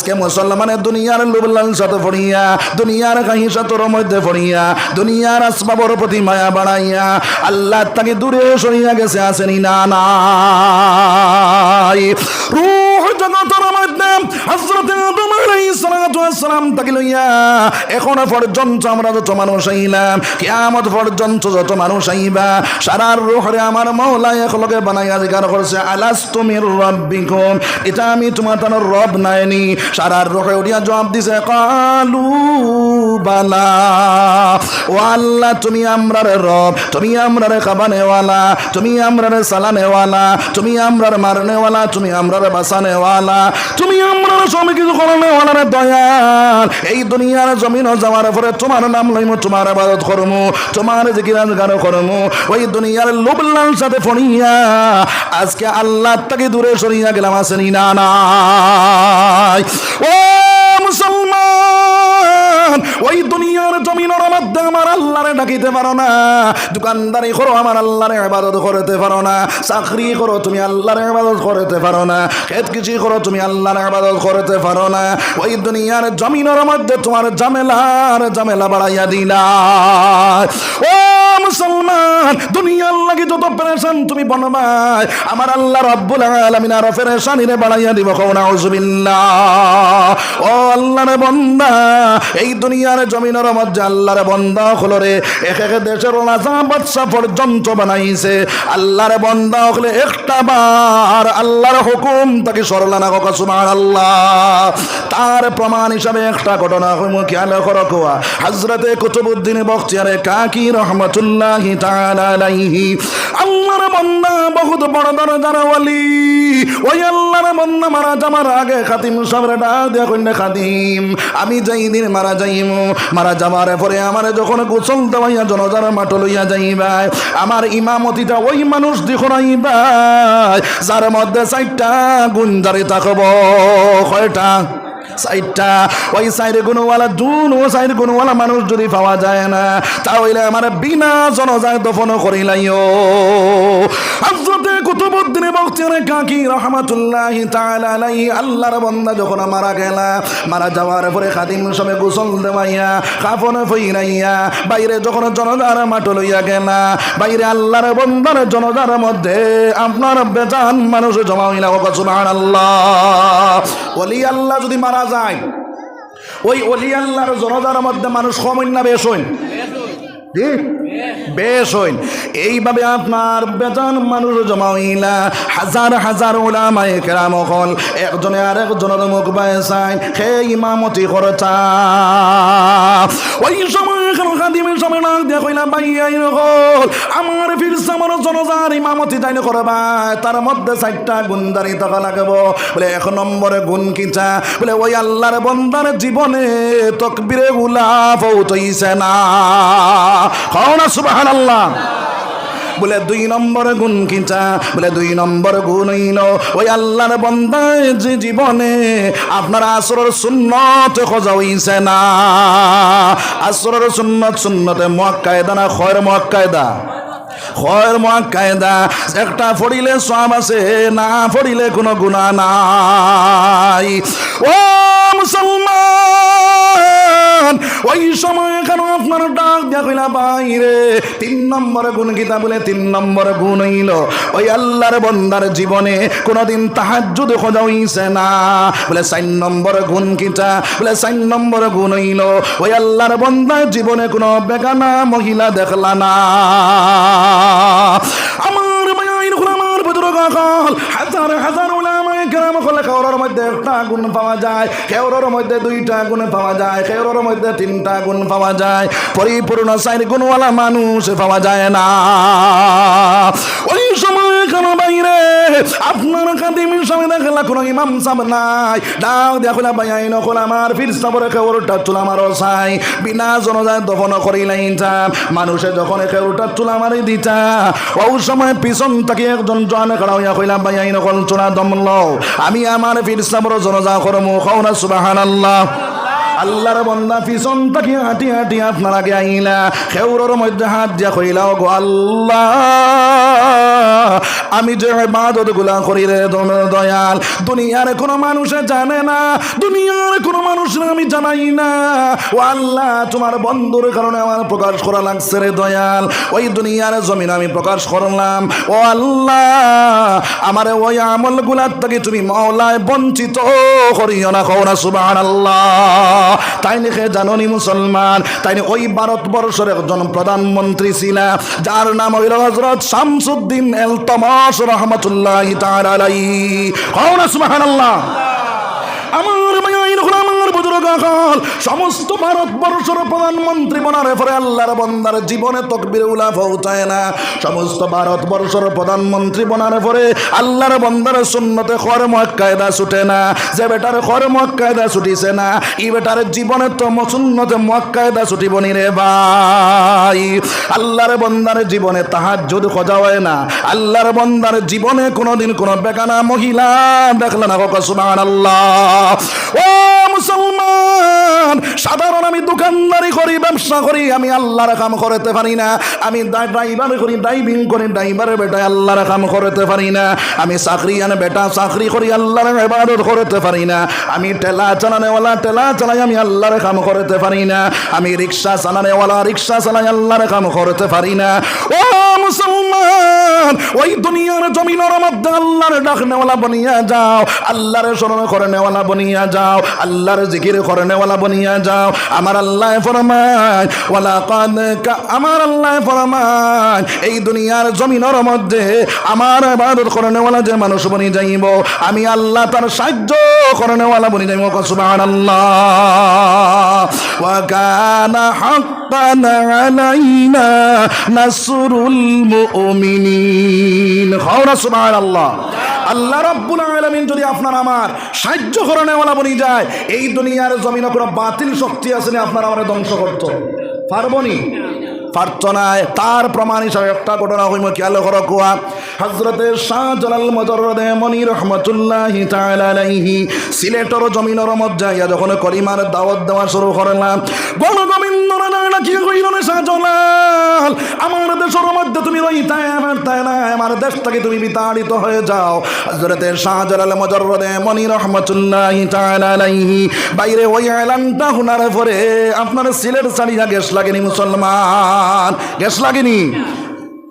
আজকে মুসলমানের দুনিয়ার লুবলাল সাথে পড়িয়া দুনিয়ার কাহিসাতর মধ্যে পড়িয়া দুনিয়ার আসবাবর প্রতি মায়া বাড়াইয়া, আল্লাহ তাকে দূরে সরিয়া গেছে, আসেনি না রূহ জগতের মধ্যে পর্যন্ত আমরা যত মানুষ আইলাম পর্যন্ত যত মানুষ আইবা আমার বানাইয়া করছে আলাস্তু মির রাব্বিকুম, এটা আমি তোমার তার রব নাইনি সারার রূহে উঠিয়া জবাব দিছে, কালু, বালা, ও আল্লাহ, তুমি আমরার রব, তুমি আমরার খাবানেওয়ালা, তুমি আমরার সালানেওয়ালা তুমি আমরার মারনেওয়ালা, তুমি আমরার বাসানেওয়ালা তুমি আমরার সব কিছু করনেওয়ালা রে দয়াল। এই দুনিয়ার জমিন যাওয়ার পরে তোমার নাম লইমু, তোমার আবাদত করমু, তোমার জিকিরাজ গান করমু। ওই দুনিয়ার লোবলার সাথে ফণিয়া আজকে আল্লাহ তাকে দূরে সরিয়া গেলাম, আসেনি না নাই। ও মুসলমান, ওই দুনিয়ার জমিনের মধ্যে আমার আল্লাহরে ডাকিতে পারো না, দোকানদারি করো, আমার আল্লাহরে ইবাদত করতে পারো না, চাকরি করো, তুমি আল্লাহরে ইবাদত করতে পারো না খেত কিছু করো, তুমি আল্লাহর ইবাদত করতে পারো না, ওই দুনিয়ার জমিনের মধ্যে তোমার ঝামেলার ঝামেলা বাড়াইয়া দিলা ও মুসলমান, দুনিয়ার লাগি যত পেরেশান তুমি বনবাই, আমার আল্লাহ রব্বুল আলামিন আর পেরেশানিরে বাড়াইয়া দিব, কও নাউজুবিল্লাহ ও আল্লাহর বন্দা, এই দুনিয়ার জমিনের মধ্যে আল্লাহর বন্দা হলো রে, এক এক দেশের রাজা বাদশা পর্যন্ত বানাইছে। আল্লাহর বন্দা হলে একটা বার আল্লাহর হুকুম তাকে সরলা না কাকা সুমান আল্লাহ তার প্রমাণ হিসাবে একটা ঘটনা হইম, খেয়াল করো কোয়া। হজরতে কুতুবুদ্দিন বখতিয়ারে কাকি রহমতুল্লাহ আল্লাহর বন্দা বহুত বড় ওই আল্লাহর বন্দা মারা আগে খাতিম ডাক খাতিম। আমি যাই দিন মারা যাইম, মারা যাবার পরে আমার যখন গোসল দেওয়াইয়া জনজার মাঠ লইয়া যাইবাই, আমার ইমামতিটা ওই মানুষ দেখুন আইবাই, যার মধ্যে চারটা গুঞ্জারি থাকব কয়টা? সাইডটা। ওই সাইডে কোনোওয়ালা দুন, ও সাইড কোনোওয়ালা মানুষ যদি পাওয়া যায় না, তাহলে আমার বিনা জনজাত দফন করিলাইও। হযরতে কুতুবউদ্দিন বখতিয়ার কাকি রহমাতুল্লাহ আলাইহি, আল্লাহর বান্দা যখন মারা গেলা, মারা যাওয়ার পরে খাদিম সবে গোসল দেওয়াইয়া কাফন ফইরাইয়া, বাইরে যখন জনজার মাঠ লইয়া গেলা, বাইরে আল্লাহর বন্দার জনজার মধ্যে আপনার বেজান মানুষ জমা হইলা, ও সুবহানাল্লাহ ওলি আল্লাহ যদি মারা যায়, ওই অলি আল্লাহর জনজার মধ্যে মানুষ কম হইন না বেশ? বেশ হইন এইভাবে আপনার বেজান মানুষ জমা হইলা, হাজার হাজার ওলামায়ে কেরাম হল। একজনে আর একজনের মুখ বায় চাই সেই ইমামতি করতা ওই সময় খাদিমের সময় নাক দিয়া কইলা বাইয়াই হল, আমার ফিরসা আমার জনজার ইমামতি যাই করবা। তার মধ্যে চারটা গুণদারি থাকা লাগবো। বলে, এক নম্বরে গুণ কিটা বলে, ওই আল্লাহর বন্দার জীবনে তকবিরে গুলা পৌঁছইছে না। কও না সুবাহান আল্লাহ বলে, দুই নম্বর গুণ কিটা বলে, দুই নম্বর গুণ হইল, ওই আল্লাহর বন্দায় যে জীবনে আপনার আসরের সুন্নত খোঁজা হইছে না। আসরের সুন্নত সুন্নতে মক্কায়দা না খয়ের খয়ের মক্কায়দা একটা ফড়িলে সব আছে, না ফড়িলে কোনো গুণা নাই। ও ওই সময় কেন আপনার ডাক কইলা বাইরে তিন নম্বর গুণ গীতা বলে তিন নম্বর গুণ হইল। ওই আল্লাহর বন্দার জীবনে কোনোদিন তাহাজ্জুদ খোঁজা হইছে না। বলে, চার নম্বর গুণ গীতা। বলে, চার নম্বর গুণ হইল। ওই আল্লাহর বন্দার জীবনে কোনো বেগানা মহিলা দেখলা না। আমার মায়ের আমার বুজুর্গ হাজার হাজার ওলামায়ে কেরাম হলে কেউরের মধ্যে একটা গুণ পাওয়া যায়। কেউরের মধ্যে দুইটা গুণ পাওয়া যায়। কেউরের মধ্যে তিনটা গুণ পাওয়া যায়। পরিপূর্ণ চার গুণওয়ালা মানুষ পাওয়া যায় না। আপনার কাদিমের সময় দেখলা কোনো ইমাম সাব নাই। ডাক নকল আমার ফির সাবরে কেউরটা তুলা মারো চাই বিনা জনজায় দফন করিলাই মানুষে যখন কেউরটা তুলা মারি দিতা ও সময় পিছন তাকে একজন জন খাড়া হইয়া কইলাম ভাই, আইন কল চোরা দমল আমি আমার ফির সাবর জনজা করমু খাওনা সুবাহান আল্লাহ আল্লাহর বন্দা পিছন তাকে হাঁটি হাঁটি আপনার আগে আইলা। খেউরর মধ্যে হাত দিয়া কইলাও গো আল্লাহ, আমি যে ইবাদতগুলা করি রে দয়াল, দুনিয়ার কোনো মানুষে জানে না, দুনিয়ার কোনো মানুষের আমি জানাই না। ও আল্লাহ, তোমার বন্ধুর কারণে আমার প্রকাশ করা লাগছে রে দয়াল, ওই দুনিয়ার জমিন আমি প্রকাশ করলাম। ও আল্লাহ, আমার ওই আমলগুলার থেকে তুমি মাওলায় বঞ্চিত করিও না না সুবাহ আল্লাহ তাই লিখে জাননি মুসলমান তাই ওই ভারতবর্ষের একজন প্রধানমন্ত্রী ছিল যার নাম হইল হজরত শামসুদ্দিন এল তমাস রহমতুল্লাহ তার আলাই সুবাহ আমার মায়ের আমার বুজুর্গ কাল সমস্ত ভারতবর্ষের প্রধানমন্ত্রী বনার পরে আল্লাহর বন্দার জীবনে তকবির উলা পৌঁছায় না। সমস্ত ভারতবর্ষের প্রধানমন্ত্রী আল্লাহর কায়দা ছুটে না। যে বেটার কায়দা ছুটিছে না, ই বেটার জীবনে তো ভাই। আল্লাহর জীবনে তাহার যদি খোঁজা হয় না। আল্লাহর বন্দার জীবনে কোনোদিন কোনো বেকানা মহিলা দেখলে না কাকা সুবাহ আল্লাহ ও মুসলমান! amor. সাধারণ আমি দোকানদারি করি, ব্যবসা করি, আমি আল্লাহর কাম করতে পারি না। আমি ড্রাইভার করি, ড্রাইভিং করি, ড্রাইভারের বেটা আল্লাহর কাম করতে পারি না। আমি চাকরি আনে বেটা, চাকরি করি, আল্লাহর ইবাদত করতে পারি না। আমি টেলা চালানেওয়ালা টেলা চালাই আমি আল্লাহর কাম করতে পারি না। আমি রিক্সা চালানেওয়ালা, রিক্সা চালাই আল্লাহর কাম করতে পারি না। ও মুসলমান, ওই দুনিয়ার জমিনের মধ্যে আল্লাহর ডাক নেওয়ালা বনিয়া যাও। আল্লাহর স্মরণ করে নেওয়ালা বনিয়া যাও। আল্লাহর জিকির করে নেওয়ালা বনিয়া যাও। আমার আল্লাহ ফরমায় ওয়ালা কাদ আমার আল্লাহ ফরমায়, এই দুনিয়ার জমিনের মধ্যে আমার ইবাদত করে নেওয়ালা যে মানুষ বনি যাইব, আমি আল্লাহ তার সাহায্য করে নেওয়ালা বনি যাইব। সুবহানাল্লাহ। ওয়া কানা হাক্কান আলাইনা নাসরুল মুমিনিন। খাওরা সুবহানাল্লাহ। আল্লাহ রাব্বুল আলামিন যদি আপনার আমার সাহায্য করে নেওয়ালা বনি যায়, এই দুনিয়ার জমিনে কোনো বাতিল শক্তি আসেনি আপনার আমার ধ্বংস করত পারবনি প্রার্থনায় তার প্রমাণ হিসাবে একটা ঘটনা হইম খেয়াল করো কুয়া? হজরতে শাহজালাল মজরদে মনি রহমতুল্লাহ আলাইহি সিলেটর জমিনের মধ্যে ইয়া যখন করিমার দাওয়াত দেওয়া শুরু করলাম গণ গোবিন্দ রানা কি কইল রে শাহজালাল আমার দেশের মধ্যে তুমি রইতাই, আমার তাই না, আমার দেশ থেকে তুমি বিতাড়িত হয়ে যাও। হজরতে শাহজালাল মজরদে মনি রহমতুল্লাহ আলাইহি, বাইরে ওই এলানটা শোনার পরে আপনার সিলেট ছাড়িয়া গ্যাস লাগেনি মুসলমান। গ্যাস লাগেনি?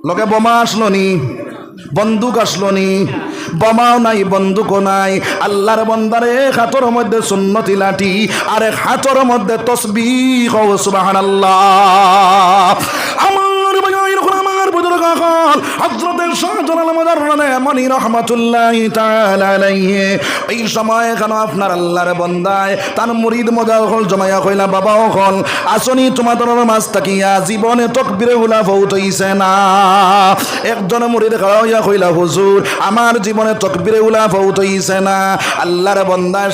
লগে বোমা আসলো নি বন্দুক আসলো নি বোমাও নাই, বন্দুকও নাই। আল্লাহর বন্দারে হাতর মধ্যে সুন্নতি লাঠি, আর হাতর মধ্যে তসবি সুবাহান আল্লাহ না। একজন মুরিদ খাওয়া কইলা, হুজুর, আমার জীবনে তকবিরে গুলা ফৌত হইছে না। আল্লাহর বন্দায়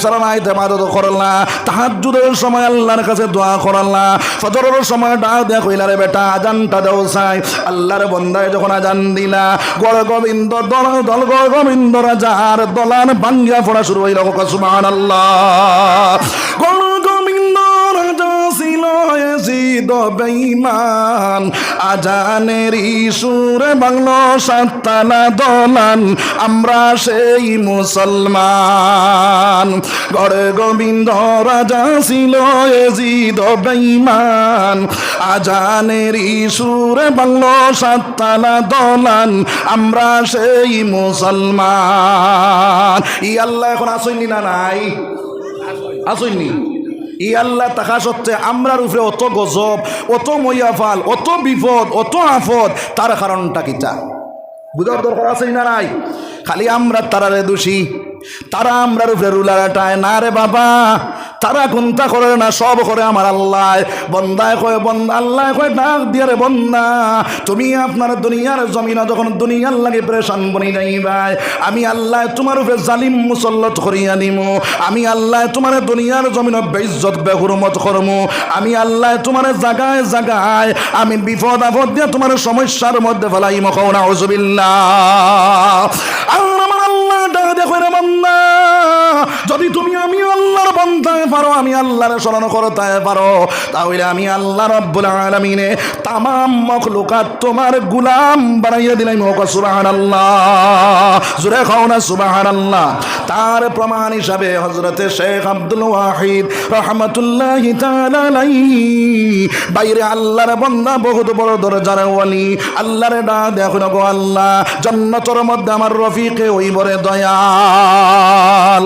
মাদত করলা তাহাজ্জুদের সময় আল্লাহর কাছে দোয়া করলা ফজরের সময় ডাক দেয়া কইলা, রে বেটা, আজানটা দেও চাই আল্লাহর বন্দায় যখন আজান দিলা গড় গোবিন্দ দল দল গড় গোবিন্দ রাজার দলান ভাঙ্গিয়া পড়া শুরু হইল। সুবহানাল্লাহ। এজিদ বেঈমান। আজানের সুরে বাংলো সাততালা দলান। আমরা সেই মুসলমান। গড়ে গোবিন্দ রাজা ছিল এজিদ বেঈমান। আজানের সুরে বাংলো সাততালা দলান। আমরা সেই মুসলমান। ই আল্লাহ এখন আসইনি না নাই? আসইনি ই আল্লাহ তাহা সত্ত্বে আমরার উপরে অত গজব, অত মৈয়াফাল অত বিপদ, অত আফদ তার কারণটা কিতা বুঝার দরকার আছে না নাই? খালি আমরা তারারে দোষী। তারা আমরার উপরে রুলারাটায় না রে বাবা, তারা কোনটা করে না, সব করে আমার আল্লাহ। বন্দায় কয় বন্দা আল্লাহ কয়, ডাক দিয়ে রে বন্দা, তুমি আপনার দুনিয়ার জমিনা যখন দুনিয়ার লাগে প্রেশান বনি নাই ভাই, আমি আল্লাহ তোমার উপরে জালিম মুসল্লত করিয়া দিম। আমি আল্লাহ তোমার দুনিয়ার জমিন বেইজ্জত, বেহুরমত করম। আমি আল্লাহ তোমার জাগায় জাগায়, আমি বিপদ আপদ দিয়ে তোমার সমস্যার মধ্যে ফেলাই মকৌনা হজবিল্লা আর আমার যদি তুমি আমি আল্লাহর বন্ধায় পারো, আমি আল্লাহর স্মরণ করতে পারো, তাহলে আমি আল্লাহ রব্বুল আলমিনে তামাম মখলুকাত তোমার গুলাম বানাইয়া দিলাম। হোক সুবাহান আল্লাহ জুড়ে খাও না সুবাহান আল্লাহ তার প্রমাণ হিসাবে হজরতে শেখ আব্দুল ওয়াহিদ রহমতুল্লাহ বাইরে আল্লাহর বন্দা, বহুত বড় দরজার ওয়ালি। আল্লাহরে ডা দেখো গো আল্লাহ, জন্নতর মধ্যে আমার রফিকে ওই বরে দয়াল।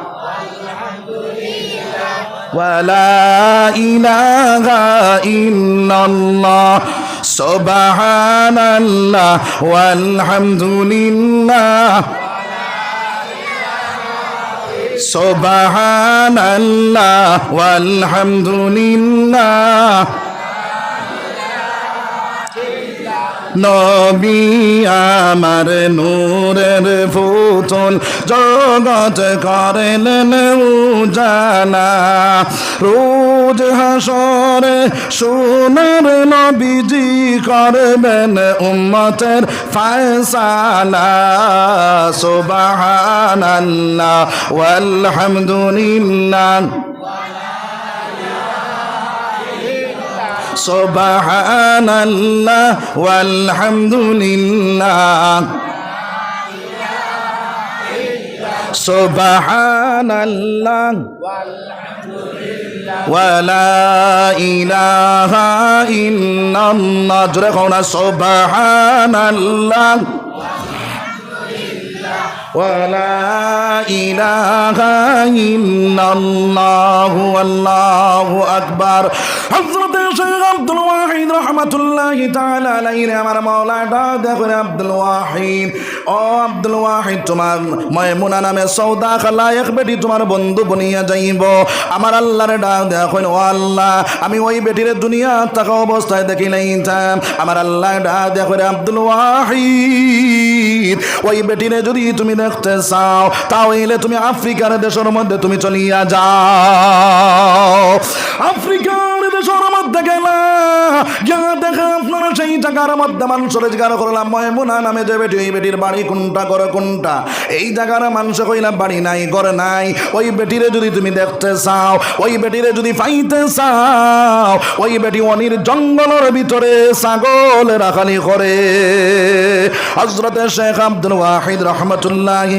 ولا إله إلا الله. سبحان الله والحمد لله. سبحان الله والحمد لله. নবী আমার নূরের ফুতল জগৎ করেন উজালা। রোজ হাসরে সোনার নবীজি করবেন উম্মতের ফায়সালা। সুবহানাল্লাহ, ওয়ালহামদুলিল্লাহ। سبحان الله والحمد لله سبحان الله ولا إله إلا الله جرخونا سبحان الله ولا إله إلا الله والله أكبر حضرت শেখ আব্দুল বন্ধু বনিয়া যাইব। আমার আল্লাহরে ডাক দেখো ও আল্লাহ, আমি ওই বেটির আব্দুল ওয়াহিদ, ওই বেটিরে যদি তুমি দেখতে চাও, তাহলে তুমি আফ্রিকার দেশের মধ্যে তুমি চলিয়া যাও। আফ্রিকার দেশের মধ্যে গেলা জায়গার মধ্যে মানুষ রোজগার করলাম। ময়মুনা নামে যে বেটি, ওই বেটির বাড়ি কোনটা করে কোনটা? এই জায়গার মানুষ কইলাম বাড়ি নাই, ঘরে নাই। ওই বেটিরে যদি তুমি দেখতে চাও, ওই বেটিরে যদি পাইতে চাও, ওই বেটি অনির জঙ্গলের ভিতরে ছাগল রাখালি করে। হজরতে শেখ আব্দুল ওয়াহিদ রহমতুল্লাহ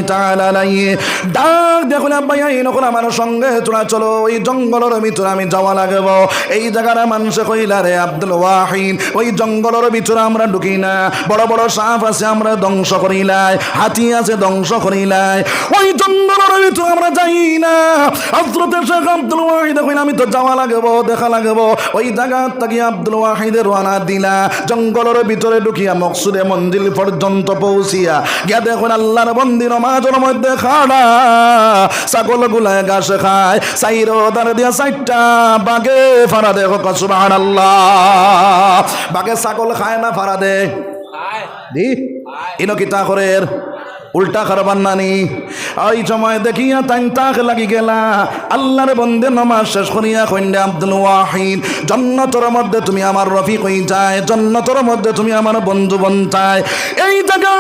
ডাক দেখুন এই নকল আমার সঙ্গে তোরা চলো, ওই জঙ্গলের ভিতরে আমি যাওয়া লাগব। এই জায়গার মানুষ কইলা, রে আব্দুল ওই জঙ্গলের ভিতরে আমরা ঢুকি না। বড় বড় সাপ আছে, আমরা ধ্বংস করিলাই হাতি আছে, ধ্বংস করিলাই ওই জঙ্গলের ভিতরে আমরা যাই না। শেখ আব্দুল ওয়াহিদ আমি তো যাওয়া লাগব, দেখা লাগব। ওই জায়গা আব্দুল দিলা। জঙ্গলের ভিতরে ঢুকিয়া মকসুদে মন্দির পর্যন্ত পৌঁছিয়া গিয়া দেখুন আল্লাহর মধ্যে খাড়া। ছাগল গুলায় খায়। সাইর দার দিয়া সাইটটা বাগে ফারা দেখো আল্লাহ বাগে ছাগল খায় না ফারা দে দি ইনো কিতা করে উল্টা খারবার নানি। ওই সময় দেখিয়া তাই তাক লাগি গেলা। আল্লাহর বন্দে নমাজ শেষ করিয়া কইন্ডে আব্দুল ওয়াহিদ, জন্নতর মধ্যে তুমি আমার রফিক হই যায় জন্নতর মধ্যে তুমি আমার বন্ধু বন্ধায় এই জায়গা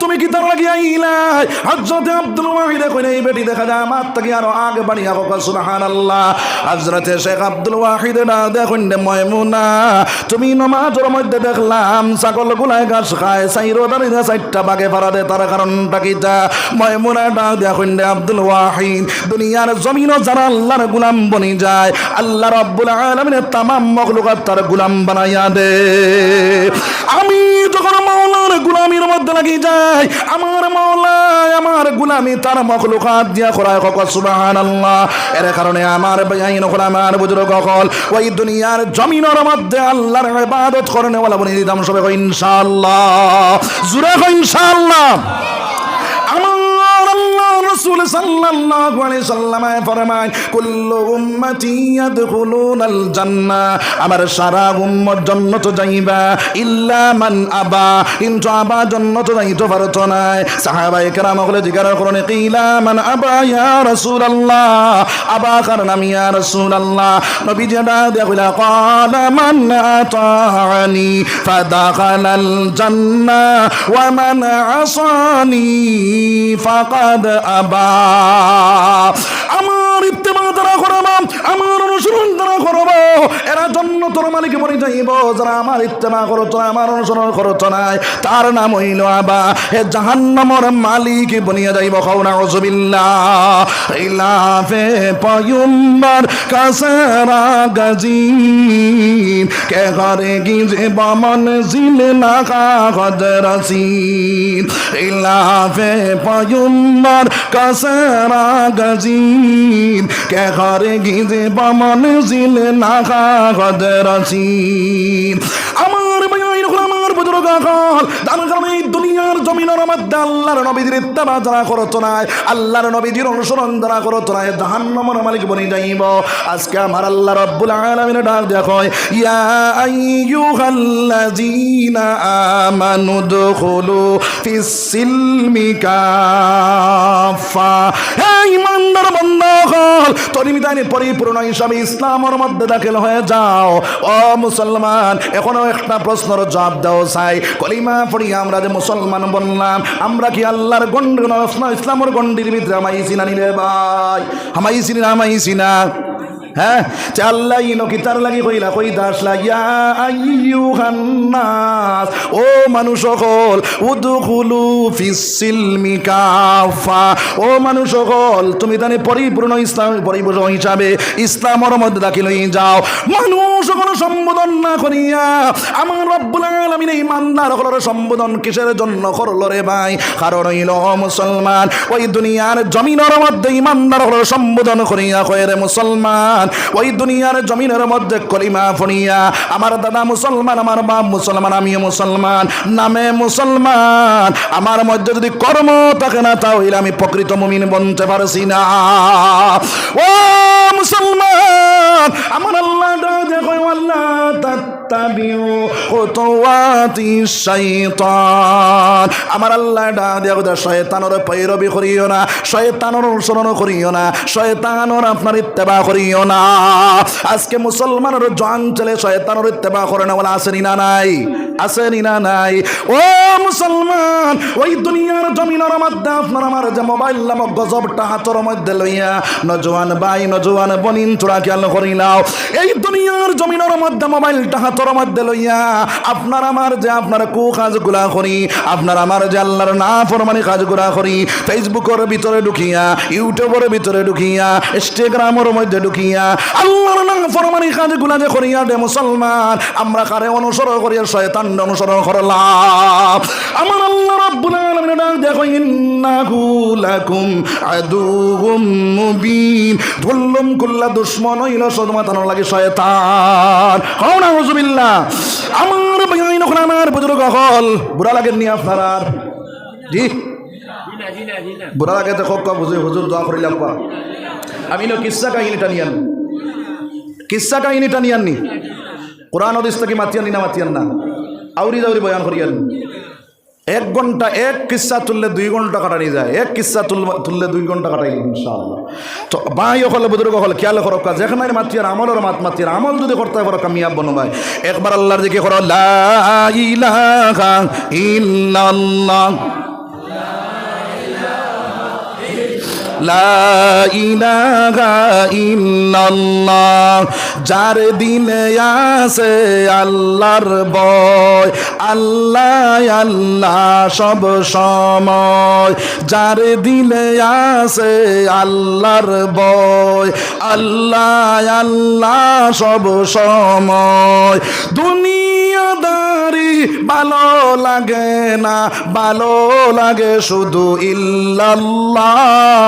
তুমি কি তার লাগিয়া ইলাই হজরতে আব্দুল ওয়াহিদে কইলে, এই বেটি দেখা যায় আমার থেকে আরও আগে বাড়িয়া কক সুবহানাল্লাহ। হজরতে শেখ আব্দুল ওয়াহিদে না দেখুন ময়মুনা, তুমি নমাজের মধ্যে দেখলাম ছাগল গুলায় ঘাস খায়, সাইরো দাঁড়িয়ে চারটা বাগে ফারা দে তার কারণটা তা ময়মুনা ডাক দেখুন আব্দুল ওয়াহিদ, দুনিয়ার জমিনও যারা আল্লাহর গুলাম বনি যায়, আল্লাহ রব্বুল আলমিনের তামাম মখলুকাত তার গুলাম বানাইয়া দে। আমি যখন মাওলার গুলামির মধ্যে লাগি যাই, আমার মাওলা আমার গুলামি তার মখলুকাত দিয়া করায় কক সুবাহান আল্লাহ এর কারণে আমার বেআইন হল আমার বুজুর্গ হল ওই দুনিয়ার জমিনের মধ্যে আল্লাহর ইবাদত করে নেওয়ালা বনি দিতাম সবাই ইনশাআল্লাহ। ইনশাআল্লাহ। রাসূল সাল্লাল্লাহু আলাইহি সাল্লামায় ফরমায়, কুল্লু উম্মতি ইয়াদখুলুনাল জান্নাহ। আমার সারা উম্মত জান্নাত যাইবা, ইল্লা মান আবা। কিন্তু আবা জান্নাত যাইতে পারতো না সাহাবায়ে কেরাম হলে জিজ্ঞাসা করনে, কিলা মান আবা ইয়া রাসূলুল্লাহ? আবা কারণ আমি ইয়া রাসূলুল্লাহ। নবী যেটা দেখলা ক্বালা মান আতানি ফাদাখালাল জান্নাহ, ওয়া মান আসানি ফাকাদ আবা আমার ইফতেমা দ্বারা না আমার অনুসরণ তারা করব। এরা জন্য তোর মালিক মরে যাইব যারা আমার ইত্তেমা করতো না, আমার অনুসরণ করতো নাই তার নাম হইল আবা। এ জাহান্নামর মালিক বনিয়া যাইব খাওনা রসবিল্লা ইলাফে পয়ুম্বার কাসারা গাজিন কে ঘরে গিজে বামন জিল না কাগজ রসিদ ইলাফে পয়ুম্বার কাসারা গাজিন কে ঘরে গিজে বামন জিল না কাগজ রসিদ। আমার ভাই আমার বুজুর্গ কাল দান দুনিয়ার জমিনের মধ্যে আল্লাহর নবীদের ইত্তেবা যারা করতো না আল্লাহর নবীদের অনুসরণ যারা করতো না জাহান্নামের মালিক বনি যাইব। আজকে আমার আল্লাহ রব্বুল আলামিন ডাক দেখো ইয়া আইয়ুহাল্লাযীনা আমানু দুখুলু ফিস সিলমি কাফা হে ইমানদার হল তুমি পরিপূর্ণ হিসাবে ইসলামের মধ্যে দাখিল হয়ে যাও। ও মুসলমান, এখনও একটা প্রশ্নের জবাব দাও চাই কলিমা পড়ি আমরা যে মুসলমান বললাম, আমরা কি আল্লাহর গন্ড ইসলামের গন্ডির ভিতরে আমাইছি না নিলে ভাই? আমাইছি না আমাইছি না হ্যাঁ? লাগি মানুষ সকল মানুষ সকল তুমি ইসলামের মধ্যে দাখিল হয়ে যাও। মানুষ সকল সম্বোধন না করিয়া আমার রব্বুল আলামিন এই ইমানদার সকলের সম্বোধন কিসের জন্য করল রে ভাই? কারণ হইল মুসলমান, ওই দুনিয়ার জমিনের মধ্যে ইমানদার সকলের সম্বোধন করিয়া কয় রে মুসলমান ওই দুনিয়ার জমিনের মধ্যে কলিমা ফনিয়া, আমার দাদা মুসলমান, আমার বাপ মুসলমান, আমিও মুসলমান, নামে মুসলমান। আমার মধ্যে যদি কর্ম থাকে না, তাহলে আমি প্রকৃত মুমিন বনতে পারছি না। ও মুসলমান, আমার আল্লাহ আল্লাহ তাত্তাবিউ খুতুওয়াতি শাইতান আমার আল্লাহ ডা দেখো শয়তানর পৈরবি করিও না, শয়তানর অনুসরণ করিও না, শয়তানর আপনার ইত্তেবা করিও না। আজকে মুসলমানের জান চলে শয়তানর ইত্তেবা করে না বলে আসেনি না নাই? আসেনি না নাই? ও মুসলমান, ওই দুনিয়ার জমিনের মধ্যে আপনার আমার যে মোবাইল নামক গজবটা হাতের মধ্যে লইয়া নজওয়ান বাই নজওয়ান বনিন চূড়া খেয়াল করিলাও এই দুনিয়ার জমিনের মধ্যে মোবাইলটা হাতের মধ্যে লইয়া আপনার আমার যে আপনার কু কাজগুলা করি, আপনার আমার যে আল্লাহর না ফরমানি কাজগুলা করি, ফেসবুকের ভিতরে ঢুকিয়া, ইউটিউবের ভিতরে ঢুকিয়া, ইনস্টাগ্রামের মধ্যে ঢুকিয়া, আল্লাহর না ফরমানি কাজগুলা যে করিয়া দে মুসলমান, আমরা কারে অনুসরণ করিয়া শয়তান অনুসরণ করলাম আমার আল্লাহ রাব্বুল আলামিন ডাক দেখো ইন্নাহু লাকুম আদুউম মুবিন। ধুল্লুম কুল্লা দুশ্মন হইল শুধুমাত্র লাগে শয়তান। হও না হুজুবিল্লাহ আমার ভাই নখন আমার বুজুর্গ হল। বুড়া লাগেননি আপনার আর? জি? বুড়া লাগে তো খুব কম হুজুর হুজুর, দোয়া করিলাম পা আমি না কিসা কাহিনীটা নিয়ে আনি কিসা কাহিনীটা নিয়ে আননি? কোরআন হদিস থেকে মাতিয়ান নি না মাতিয়ান না? আউরি দাউরি বয়ান করিয়েন। এক ঘণ্টা এক কিসা তুললে দুই ঘণ্টা কাটানি যায়। এক কিসা তুল তুললে দুই ঘণ্টা কাটাই ইনশাআল্লাহ। তো বাই হলে বুজুর্গ হলে খেয়াল করো কাজ যেখানে মাতিয়ার আমলের মাত মাতিয়ার আমল যদি করতে পারো কামিয়াব বনো ভাই একবার আল্লাহর দিকে করো, লা ইলাহা ইল্লাল্লাহ। যার দিলে আছে আল্লাহর বয় আল্লাহ আল্লাহ সব সময়। যার দিলে আছে আল্লাহর বয় আল্লাহ আল্লাহ সব সময়। দুনিয়াদারি ভালো লাগে না, ভালো লাগে শুধু ইল্লাল্লাহ।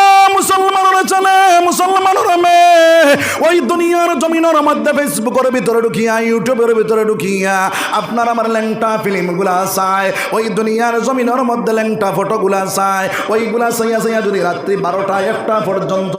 মুসলমানরা চলে, মুসলমানরা ওই দুনিয়ার জমিনের মধ্যে ফেসবুকের ভিতরে ঢুকিয়া, ইউটিউবের ভিতরে ঢুকিয়া, আপনার আমার ল্যাংটা ফিল্মগুলা চায়। ওই দুনিয়ার জমিনের মধ্যে ল্যাংটা ফটোগুলা চায়। ওইগুলা চাইয়া চাইয়া যদি রাত্রি বারোটা, একটা পর্যন্ত